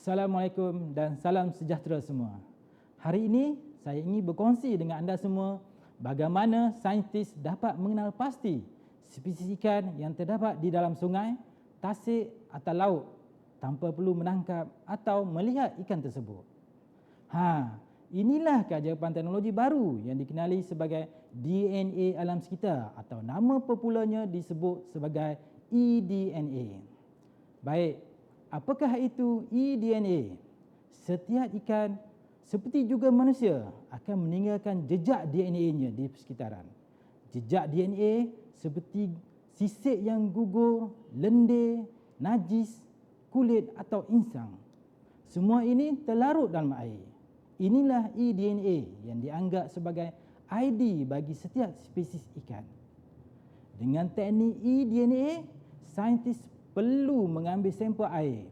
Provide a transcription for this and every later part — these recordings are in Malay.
Assalamualaikum dan salam sejahtera semua. Hari ini saya ingin berkongsi dengan anda semua bagaimana saintis dapat mengenal pasti spesies ikan yang terdapat di dalam sungai, tasik atau laut tanpa perlu menangkap atau melihat ikan tersebut. Ha, inilah keajaiban teknologi baru yang dikenali sebagai DNA alam sekitar atau nama popularnya disebut sebagai eDNA. Baik, Apakah itu eDNA? Setiap ikan seperti juga manusia akan meninggalkan jejak DNA-nya di sekitaran. Jejak DNA seperti sisik yang gugur, lendir, najis, kulit atau insang. Semua ini terlarut dalam air. Inilah eDNA yang dianggap sebagai ID bagi setiap spesies ikan. Dengan teknik eDNA, saintis perlu mengambil sampel air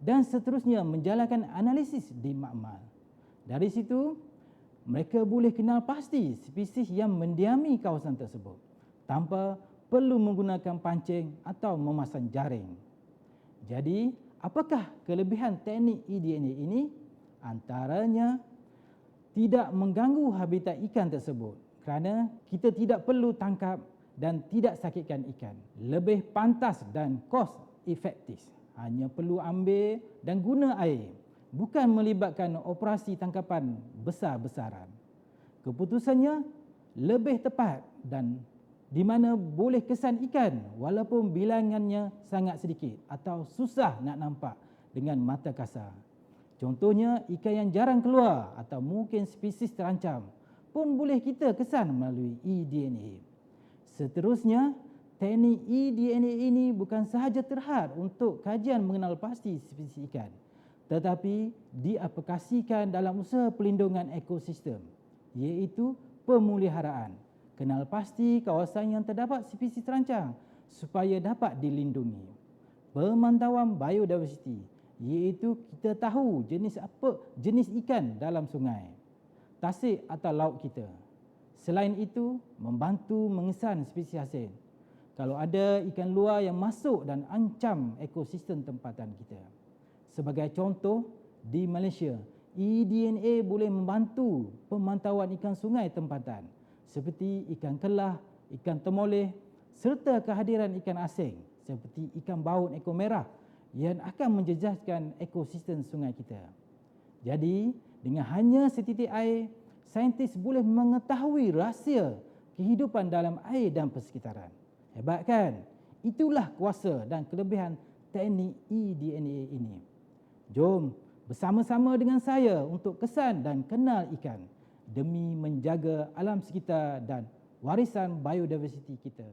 dan seterusnya menjalankan analisis di makmal. Dari situ, mereka boleh kenal pasti spesies yang mendiami kawasan tersebut tanpa perlu menggunakan pancing atau memasang jaring. Jadi, apakah kelebihan teknik eDNA ini? Antaranya, tidak mengganggu habitat ikan tersebut kerana kita tidak perlu tangkap dan tidak sakitkan ikan. Lebih pantas dan cost efektif. Hanya perlu ambil dan guna air. Bukan melibatkan operasi tangkapan besar-besaran. Keputusannya lebih tepat dan di mana boleh kesan ikan walaupun bilangannya sangat sedikit atau susah nak nampak dengan mata kasar. Contohnya ikan yang jarang keluar atau mungkin spesies terancam pun boleh kita kesan melalui eDNA. Seterusnya, teknik eDNA ini bukan sahaja terhad untuk kajian mengenal pasti spesies ikan, tetapi diaplikasikan dalam usaha pelindungan ekosistem, iaitu pemeliharaan. Kenal pasti kawasan yang terdapat spesies terancang supaya dapat dilindungi. Pemantauan biodiversiti, iaitu kita tahu jenis apa jenis ikan dalam sungai, tasik atau laut kita. Selain itu, membantu mengesan spesies asing. Kalau ada ikan luar yang masuk dan ancam ekosistem tempatan kita. Sebagai contoh, di Malaysia, eDNA boleh membantu pemantauan ikan sungai tempatan seperti ikan kelah, ikan temoleh serta kehadiran ikan asing seperti ikan baut ekor merah yang akan menjejaskan ekosistem sungai kita. Jadi, dengan hanya setitik air, saintis boleh mengetahui rahsia kehidupan dalam air dan persekitaran. Hebat kan? Itulah kuasa dan kelebihan teknik eDNA ini. Jom bersama-sama dengan saya untuk kesan dan kenal ikan demi menjaga alam sekitar dan warisan biodiversiti kita.